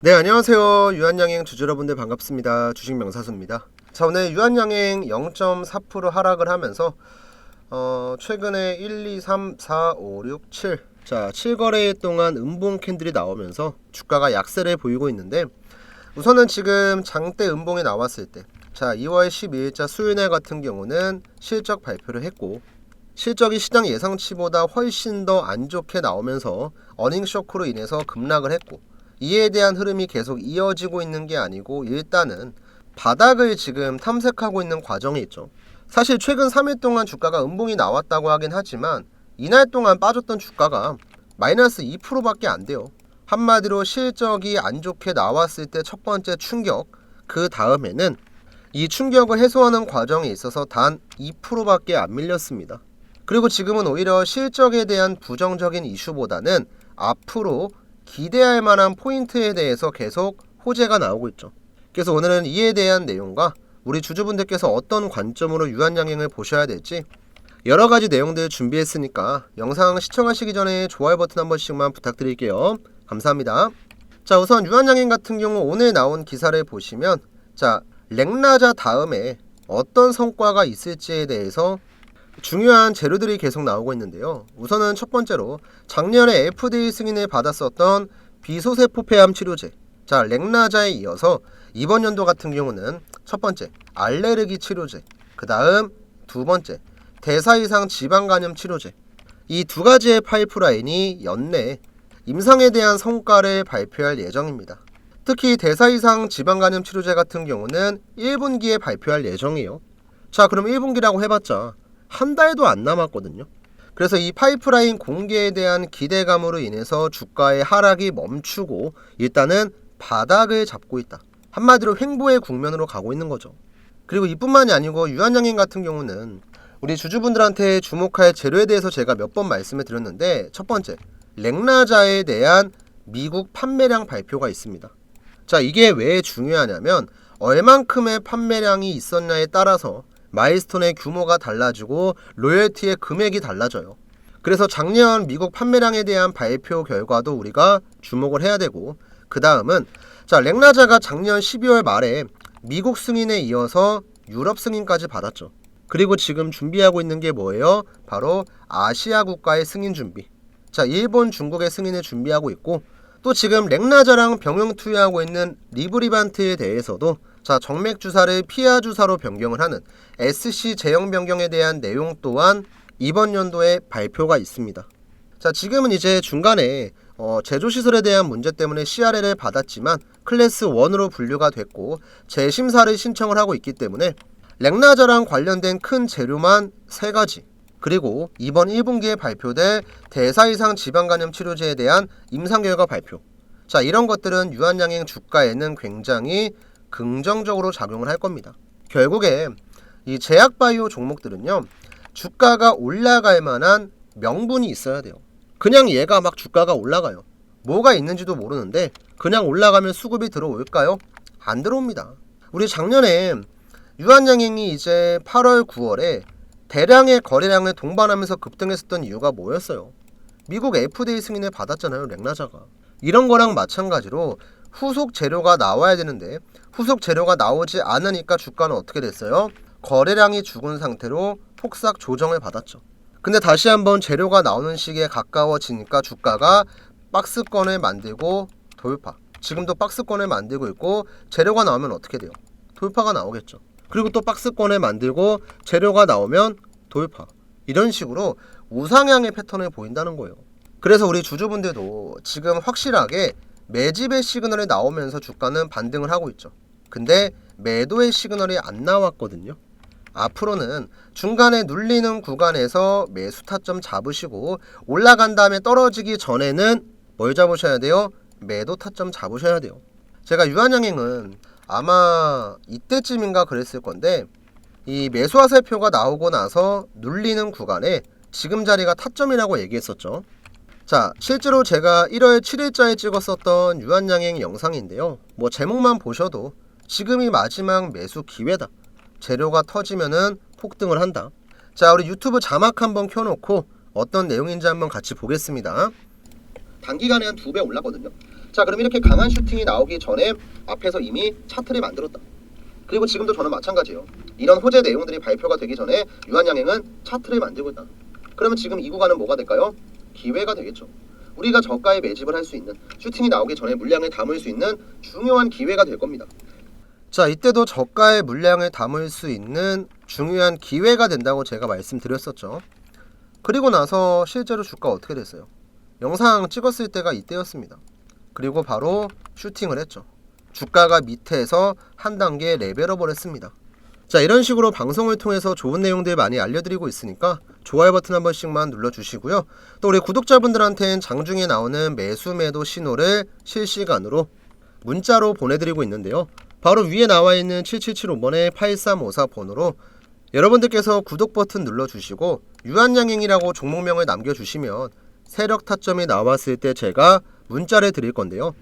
네 안녕하세요. 유한양행 주주 여러분들 반갑습니다. 주식 명사수입니다. 자 오늘 유한양행 0.4% 하락을 하면서 어, 최근에 1, 2, 3, 4, 5, 6, 7 자, 7거래 동안 음봉 캔들이 나오면서 주가가 약세를 보이고 있는데 우선은 지금 장대 음봉이 나왔을 때 자, 2월 12일자 수요일날 같은 경우는 실적 발표를 했고 실적이 시장 예상치보다 훨씬 더 안 좋게 나오면서 어닝 쇼크로 인해서 급락을 했고 이에 대한 흐름이 계속 이어지고 있는 게 아니고 일단은 바닥을 지금 탐색하고 있는 과정이 있죠. 사실 최근 3일 동안 주가가 음봉이 나왔다고 하긴 하지만 이날 동안 빠졌던 주가가 마이너스 2%밖에 안 돼요. 한마디로 실적이 안 좋게 나왔을 때 첫 번째 충격, 그 다음에는 이 충격을 해소하는 과정에 있어서 단 2%밖에 안 밀렸습니다. 그리고 지금은 오히려 실적에 대한 부정적인 이슈보다는 앞으로 기대할 만한 포인트에 대해서 계속 호재가 나오고 있죠. 그래서 오늘은 이에 대한 내용과 우리 주주분들께서 어떤 관점으로 유한양행을 보셔야 될지 여러 가지 내용들 준비했으니까 영상 시청하시기 전에 좋아요 버튼 한 번씩만 부탁드릴게요. 감사합니다. 자, 우선 유한양행 같은 경우 오늘 나온 기사를 보시면 자, 렉나자 다음에 어떤 성과가 있을지에 대해서 중요한 재료들이 계속 나오고 있는데요. 우선은 첫 번째로 작년에 FDA 승인을 받았었던 비소세포 폐암 치료제, 자 렉나자에 이어서 이번 연도 같은 경우는 첫 번째 알레르기 치료제, 그 다음 두 번째 대사 이상 지방 간염 치료제, 이 두 가지의 파이프라인이 연내 임상에 대한 성과를 발표할 예정입니다. 특히 대사 이상 지방 간염 치료제 같은 경우는 1분기에 발표할 예정이에요. 자, 그럼 1분기라고 해봤자 한 달도 안 남았거든요. 그래서 이 파이프라인 공개에 대한 기대감으로 인해서 주가의 하락이 멈추고 일단은 바닥을 잡고 있다. 한마디로 횡보의 국면으로 가고 있는 거죠. 그리고 이뿐만이 아니고 유한양행 같은 경우는 우리 주주분들한테 주목할 재료에 대해서 제가 몇 번 말씀을 드렸는데 첫 번째 렉나자에 대한 미국 판매량 발표가 있습니다. 자 이게 왜 중요하냐면 얼만큼의 판매량이 있었냐에 따라서 마일스톤의 규모가 달라지고 로열티의 금액이 달라져요. 그래서 작년 미국 판매량에 대한 발표 결과도 우리가 주목을 해야 되고 그 다음은 자 렉나자가 작년 12월 말에 미국 승인에 이어서 유럽 승인까지 받았죠. 그리고 지금 준비하고 있는 게 뭐예요? 바로 아시아 국가의 승인 준비. 자 일본, 중국의 승인을 준비하고 있고 또 지금 렉나자랑 병용 투여하고 있는 리브리반트에 대해서도 자 정맥 주사를 피하 주사로 변경을 하는 SC 제형 변경에 대한 내용 또한 이번 연도에 발표가 있습니다. 자 지금은 이제 중간에 어, 제조 시설에 대한 문제 때문에 CRL을 받았지만 클래스 1으로 분류가 됐고 재심사를 신청을 하고 있기 때문에 렉나자랑 관련된 큰 재료만 세 가지 그리고 이번 1분기에 발표될 대사 이상 지방 간염 치료제에 대한 임상 결과 발표. 자, 이런 것들은 유한양행 주가에는 굉장히 긍정적으로 작용을 할 겁니다. 결국에 이 제약 바이오 종목들은요. 주가가 올라갈 만한 명분이 있어야 돼요. 그냥 얘가 막 주가가 올라가요. 뭐가 있는지도 모르는데 그냥 올라가면 수급이 들어올까요? 안 들어옵니다. 우리 작년에 유한양행이 이제 8월, 9월에 대량의 거래량을 동반하면서 급등했었던 이유가 뭐였어요? 미국 FDA 승인을 받았잖아요, 렉나자가. 이런 거랑 마찬가지로 후속 재료가 나와야 되는데 후속 재료가 나오지 않으니까 주가는 어떻게 됐어요? 거래량이 죽은 상태로 폭삭 조정을 받았죠. 근데 다시 한번 재료가 나오는 시기에 가까워지니까 주가가 박스권을 만들고 돌파. 지금도 박스권을 만들고 있고 재료가 나오면 어떻게 돼요? 돌파가 나오겠죠. 그리고 또 박스권을 만들고 재료가 나오면 돌파. 이런 식으로 우상향의 패턴을 보인다는 거예요. 그래서 우리 주주분들도 지금 확실하게 매집의 시그널이 나오면서 주가는 반등을 하고 있죠. 근데 매도의 시그널이 안 나왔거든요. 앞으로는 중간에 눌리는 구간에서 매수 타점 잡으시고 올라간 다음에 떨어지기 전에는 뭘 잡으셔야 돼요? 매도 타점 잡으셔야 돼요. 제가 유한양행은 아마 이때쯤인가 그랬을 건데 이 매수하세표가 나오고 나서 눌리는 구간에 지금 자리가 타점이라고 얘기했었죠. 자, 실제로 제가 1월 7일자에 찍었었던 유한양행 영상인데요. 뭐 제목만 보셔도 지금이 마지막 매수 기회다. 재료가 터지면은 폭등을 한다. 자, 우리 유튜브 자막 한번 켜놓고 어떤 내용인지 한번 같이 보겠습니다. 단기간에 한 두 배 올랐거든요. 자, 자 그럼 이렇게 강한 슈팅이 나오기 전에 앞에서 이미 차트를 만들었다. 그리고 지금도 저는 마찬가지예요. 이런 호재 내용들이 발표가 되기 전에 유한양행은 차트를 만들고 있다. 그러면 지금 이 구간은 뭐가 될까요? 기회가 되겠죠. 우리가 저가에 매집을 할 수 있는 슈팅이 나오기 전에 물량을 담을 수 있는 중요한 기회가 될 겁니다. 자, 이때도 저가의 물량을 담을 수 있는 중요한 기회가 된다고 제가 말씀드렸었죠. 그리고 나서 실제로 주가 어떻게 됐어요? 영상 찍었을 때가 이때였습니다. 그리고 바로 슈팅을 했죠. 주가가 밑에서 한 단계 레벨업을 했습니다. 자, 이런 식으로 방송을 통해서 좋은 내용들 많이 알려드리고 있으니까 좋아요 버튼 한 번씩만 눌러주시고요. 또 우리 구독자분들한테는 장중에 나오는 매수 매도 신호를 실시간으로 문자로 보내드리고 있는데요. 바로 위에 나와 있는 7775번의 8354 번호로 여러분들께서 구독 버튼 눌러주시고 유한양행이라고 종목명을 남겨주시면 세력 타점이 나왔을 때 제가 문자를 드릴 건데요.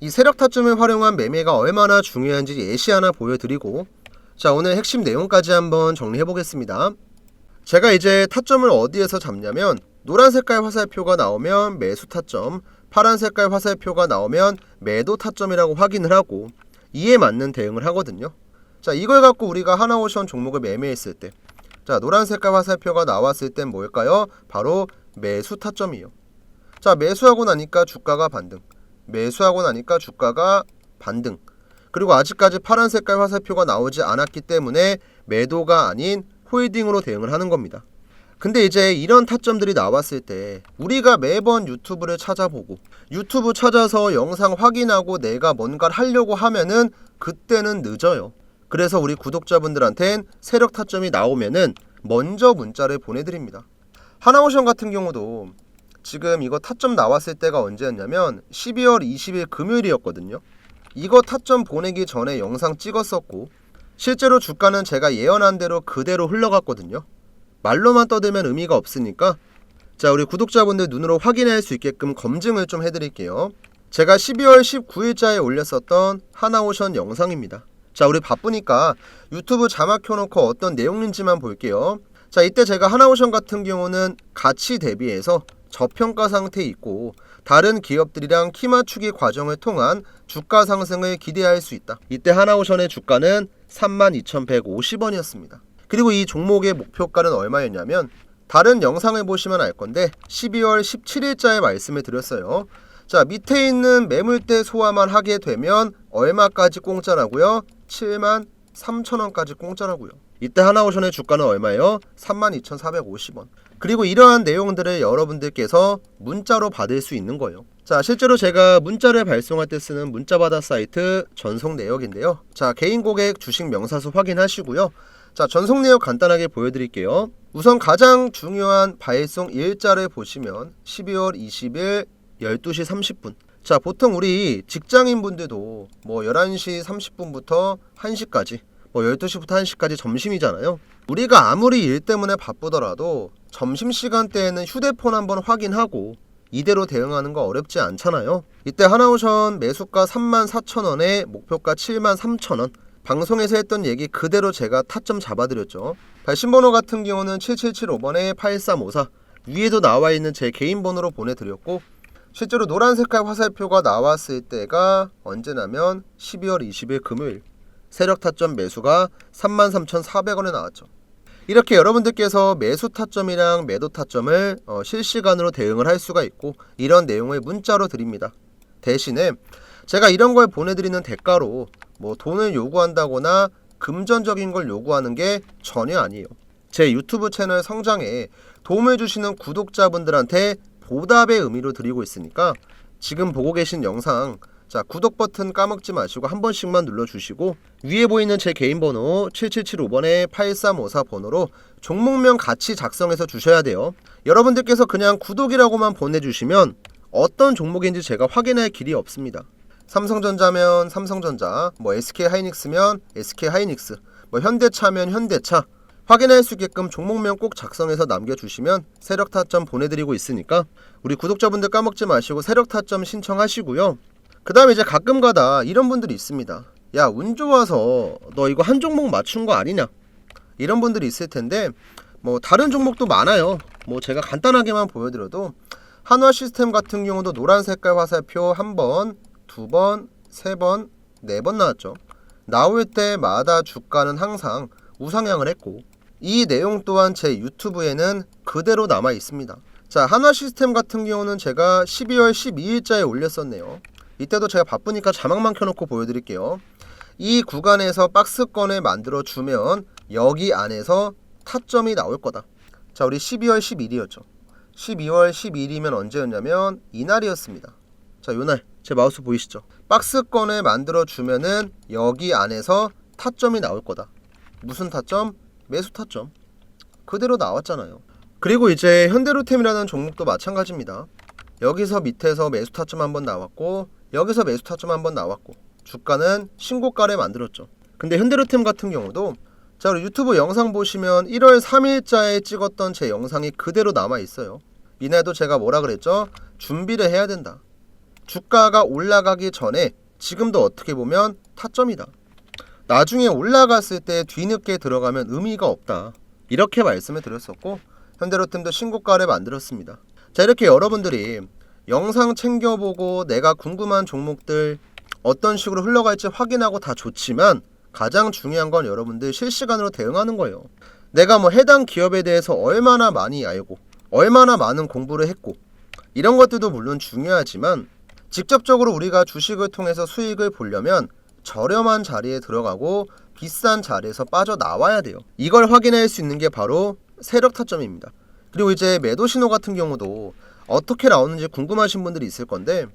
이 세력 타점을 활용한 매매가 얼마나 중요한지 예시 하나 보여드리고 자 오늘 핵심 내용까지 한번 정리해 보겠습니다. 제가 이제 타점을 어디에서 잡냐면 노란 색깔 화살표가 나오면 매수 타점, 파란 색깔 화살표가 나오면 매도 타점이라고 확인을 하고 이에 맞는 대응을 하거든요. 자 이걸 갖고 우리가 하나오션 종목을 매매했을 때, 자 노란 색깔 화살표가 나왔을 땐 뭘까요? 바로 매수 타점이요. 자 매수하고 나니까 주가가 반등, 매수하고 나니까 주가가 반등. 그리고 아직까지 파란 색깔 화살표가 나오지 않았기 때문에 매도가 아닌 홀딩으로 대응을 하는 겁니다. 근데 이제 이런 타점들이 나왔을 때 우리가 매번 유튜브를 찾아보고 유튜브 찾아서 영상 확인하고 내가 뭔가를 하려고 하면은 그때는 늦어요. 그래서 우리 구독자분들한텐 세력 타점이 나오면은 먼저 문자를 보내드립니다. 하나오션 같은 경우도 지금 이거 타점 나왔을 때가 언제였냐면 12월 20일 금요일이었거든요. 이거 타점 보내기 전에 영상 찍었었고 실제로 주가는 제가 예언한 대로 그대로 흘러갔거든요. 말로만 떠들면 의미가 없으니까 자 우리 구독자분들 눈으로 확인할 수 있게끔 검증을 좀 해드릴게요. 제가 12월 19일자에 올렸었던 하나오션 영상입니다. 자 우리 바쁘니까 유튜브 자막 켜놓고 어떤 내용인지만 볼게요. 자 이때 제가 하나오션 같은 경우는 가치 대비해서 저평가 상태에 있고 다른 기업들이랑 키 맞추기 과정을 통한 주가 상승을 기대할 수 있다. 이때 하나오션의 주가는 32,150원이었습니다. 그리고 이 종목의 목표가는 얼마였냐면 다른 영상을 보시면 알 건데 12월 17일자에 말씀을 드렸어요. 자 밑에 있는 매물대 소화만 하게 되면 얼마까지 공짜라고요? 7만 3천원까지 공짜라고요. 이때 하나오션의 주가는 얼마예요? 32,450원. 그리고 이러한 내용들을 여러분들께서 문자로 받을 수 있는 거예요. 자, 실제로 제가 문자를 발송할 때 쓰는 문자받아 사이트 전송 내역인데요. 자, 개인 고객 주식 명사수 확인하시고요. 자, 전송 내역 간단하게 보여드릴게요. 우선 가장 중요한 발송 일자를 보시면 12월 20일 12시 30분. 자, 보통 우리 직장인 분들도 뭐 11시 30분부터 1시까지 뭐 12시부터 1시까지 점심이잖아요. 우리가 아무리 일 때문에 바쁘더라도 점심시간 대에는 휴대폰 한번 확인하고 이대로 대응하는 거 어렵지 않잖아요. 이때 하나오션 매수가 34,000원에 목표가 73,000원. 방송에서 했던 얘기 그대로 제가 타점 잡아드렸죠. 발신번호 같은 경우는 7775번에 8354. 위에도 나와 있는 제 개인 번호로 보내드렸고 실제로 노란 색깔 화살표가 나왔을 때가 언제냐면 12월 20일 금요일 세력 타점 매수가 33,400원에 나왔죠. 이렇게 여러분들께서 매수 타점이랑 매도 타점을 어, 실시간으로 대응을 할 수가 있고 이런 내용을 문자로 드립니다. 대신에 제가 이런 걸 보내드리는 대가로 뭐 돈을 요구한다거나 금전적인 걸 요구하는 게 전혀 아니에요. 제 유튜브 채널 성장에 도움을 주시는 구독자분들한테 보답의 의미로 드리고 있으니까 지금 보고 계신 영상 자 구독 버튼 까먹지 마시고 한 번씩만 눌러주시고 위에 보이는 제 개인 번호 7775번에 8354 번호로 종목명 같이 작성해서 주셔야 돼요. 여러분들께서 그냥 구독이라고만 보내주시면 어떤 종목인지 제가 확인할 길이 없습니다. 삼성전자면 삼성전자, 뭐 SK 하이닉스면 SK 하이닉스, 뭐 현대차면 현대차 확인할 수 있게끔 종목명 꼭 작성해서 남겨주시면 세력 타점 보내드리고 있으니까 우리 구독자분들 까먹지 마시고 세력 타점 신청하시고요. 그 다음에 이제 가끔 가다 이런 분들이 있습니다. 야, 운 좋아서 너 이거 한 종목 맞춘 거 아니냐? 이런 분들이 있을 텐데, 뭐, 다른 종목도 많아요. 뭐, 제가 간단하게만 보여드려도, 한화 시스템 같은 경우도 노란 색깔 화살표 한 번 두 번, 세 번, 네 번 나왔죠. 나올 때마다 주가는 항상 우상향을 했고 이 내용 또한 제 유튜브에는 그대로 남아 있습니다. 자, 한화 시스템 같은 경우는 제가 12월 12일자에 올렸었네요. 이때도 제가 바쁘니까 자막만 켜놓고 보여드릴게요. 이 구간에서 박스권을 만들어 주면 여기 안에서 타점이 나올 거다. 자, 우리 12월 11일이었죠. 12월 12일이면 언제였냐면 이날이었습니다. 자, 요날 제 마우스 보이시죠? 박스권을 만들어 주면은 여기 안에서 타점이 나올 거다. 무슨 타점? 매수 타점. 그대로 나왔잖아요. 그리고 이제 현대로템이라는 종목도 마찬가지입니다. 여기서 밑에서 매수 타점 한번 나왔고 여기서 매수 타점 한번 나왔고 주가는 신고가를 만들었죠. 근데 현대로템 같은 경우도 자, 우리 유튜브 영상 보시면 1월 3일자에 찍었던 제 영상이 그대로 남아 있어요. 이날도 제가 뭐라 그랬죠? 준비를 해야 된다. 주가가 올라가기 전에 지금도 어떻게 보면 타점이다. 나중에 올라갔을 때 뒤늦게 들어가면 의미가 없다. 이렇게 말씀을 드렸었고 현대로템도 신고가를 만들었습니다. 자 이렇게 여러분들이 영상 챙겨보고 내가 궁금한 종목들 어떤 식으로 흘러갈지 확인하고 다 좋지만 가장 중요한 건 여러분들 실시간으로 대응하는 거예요. 내가 뭐 해당 기업에 대해서 얼마나 많이 알고 얼마나 많은 공부를 했고 이런 것들도 물론 중요하지만 직접적으로 우리가 주식을 통해서 수익을 보려면 저렴한 자리에 들어가고 비싼 자리에서 빠져나와야 돼요. 이걸 확인할 수 있는 게 바로 세력 타점입니다. 그리고 이제 매도 신호 같은 경우도 어떻게 나오는지 궁금하신 분들이 있을 건데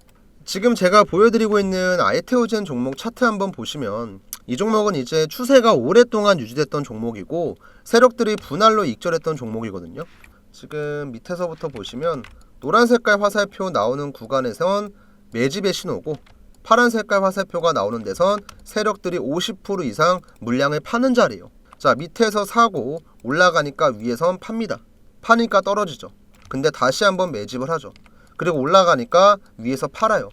지금 제가 보여드리고 있는 아이테오젠 종목 차트 한번 보시면 이 종목은 이제 추세가 오랫동안 유지됐던 종목이고 세력들이 분할로 익절했던 종목이거든요. 지금 밑에서부터 보시면 노란 색깔 화살표 나오는 구간에선 매집의 신호고 파란 색깔 화살표가 나오는 데선 세력들이 50% 이상 물량을 파는 자리예요. 자 밑에서 사고 올라가니까 위에선 팝니다. 파니까 떨어지죠. 근데 다시 한번 매집을 하죠. 그리고 올라가니까 위에서 팔아요.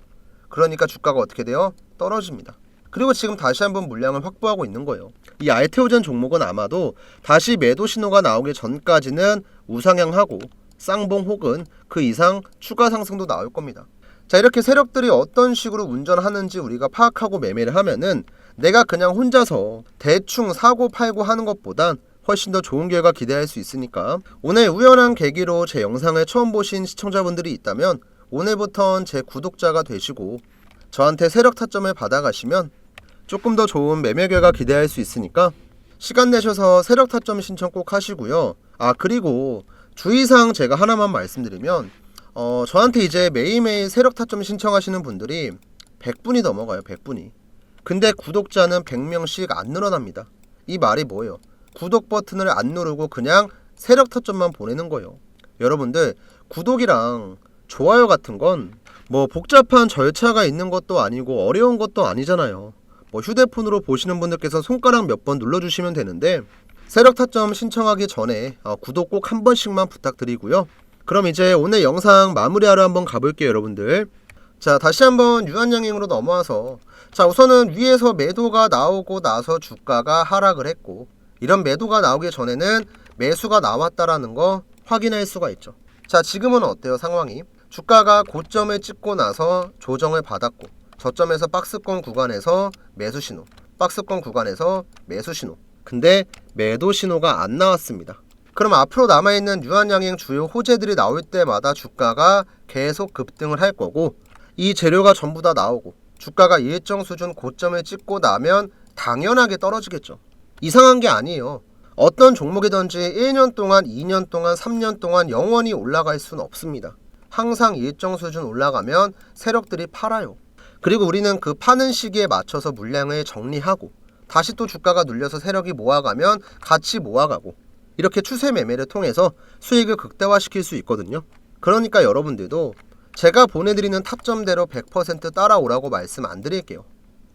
그러니까 주가가 어떻게 돼요? 떨어집니다. 그리고 지금 다시 한번 물량을 확보하고 있는 거예요. 이 알테오젠 종목은 아마도 다시 매도 신호가 나오기 전까지는 우상향하고 쌍봉 혹은 그 이상 추가 상승도 나올 겁니다. 자 이렇게 세력들이 어떤 식으로 운전하는지 우리가 파악하고 매매를 하면은 내가 그냥 혼자서 대충 사고 팔고 하는 것보단 훨씬 더 좋은 결과 기대할 수 있으니까 오늘 우연한 계기로 제 영상을 처음 보신 시청자분들이 있다면 오늘부턴 제 구독자가 되시고 저한테 세력 타점을 받아가시면 조금 더 좋은 매매 결과 기대할 수 있으니까 시간 내셔서 세력 타점 신청 꼭 하시고요. 아 그리고 주의사항 제가 하나만 말씀드리면 어 저한테 이제 매일매일 세력 타점 신청하시는 분들이 100분이 넘어가요. 100분이. 근데 구독자는 100명씩 안 늘어납니다. 이 말이 뭐예요? 구독 버튼을 안 누르고 그냥 세력 타점만 보내는 거예요. 여러분들 구독이랑 좋아요 같은 건 뭐 복잡한 절차가 있는 것도 아니고 어려운 것도 아니잖아요. 뭐 휴대폰으로 보시는 분들께서 손가락 몇 번 눌러주시면 되는데 세력 타점 신청하기 전에 어, 구독 꼭 한 번씩만 부탁드리고요. 그럼 이제 오늘 영상 마무리하러 한번 가볼게요, 여러분들. 자, 다시 한번 유한양행으로 넘어와서 자, 우선은 위에서 매도가 나오고 나서 주가가 하락을 했고 이런 매도가 나오기 전에는 매수가 나왔다라는 거 확인할 수가 있죠. 자, 지금은 어때요, 상황이? 주가가 고점을 찍고 나서 조정을 받았고 저점에서 박스권 구간에서 매수 신호, 박스권 구간에서 매수 신호. 근데 매도 신호가 안 나왔습니다. 그럼 앞으로 남아있는 유한양행 주요 호재들이 나올 때마다 주가가 계속 급등을 할 거고 이 재료가 전부 다 나오고 주가가 일정 수준 고점을 찍고 나면 당연하게 떨어지겠죠. 이상한 게 아니에요. 어떤 종목이든지 1년 동안, 2년 동안, 3년 동안 영원히 올라갈 수는 없습니다. 항상 일정 수준 올라가면 세력들이 팔아요. 그리고 우리는 그 파는 시기에 맞춰서 물량을 정리하고 다시 또 주가가 눌려서 세력이 모아가면 같이 모아가고 이렇게 추세 매매를 통해서 수익을 극대화시킬 수 있거든요. 그러니까 여러분들도 제가 보내드리는 타점대로 100% 따라오라고 말씀 안 드릴게요.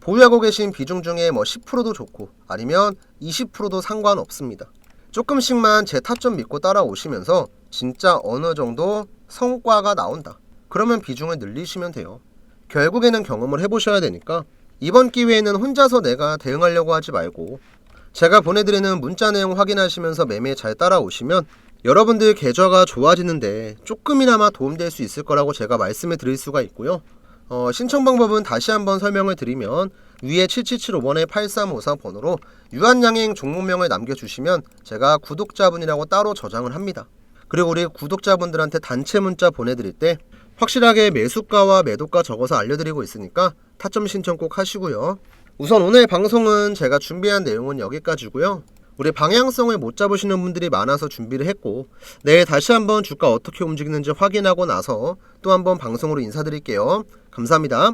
보유하고 계신 비중 중에 뭐 10%도 좋고 아니면 20%도 상관없습니다. 조금씩만 제 타점 믿고 따라오시면서 진짜 어느 정도 성과가 나온다. 그러면 비중을 늘리시면 돼요. 결국에는 경험을 해보셔야 되니까 이번 기회에는 혼자서 내가 대응하려고 하지 말고 제가 보내드리는 문자 내용 확인하시면서 매매 잘 따라오시면 여러분들 계좌가 좋아지는데 조금이나마 도움될 수 있을 거라고 제가 말씀을 드릴 수가 있고요. 어, 신청 방법은 다시 한번 설명을 드리면 위에 7775번에 8354 번호로 유한양행 종목명을 남겨주시면 제가 구독자분이라고 따로 저장을 합니다. 그리고 우리 구독자분들한테 단체 문자 보내드릴 때 확실하게 매수가와 매도가 적어서 알려드리고 있으니까 타점 신청 꼭 하시고요. 우선 오늘 방송은 제가 준비한 내용은 여기까지고요. 우리 방향성을 못 잡으시는 분들이 많아서 준비를 했고 내일 다시 한번 주가 어떻게 움직이는지 확인하고 나서 또 한번 방송으로 인사드릴게요. 감사합니다.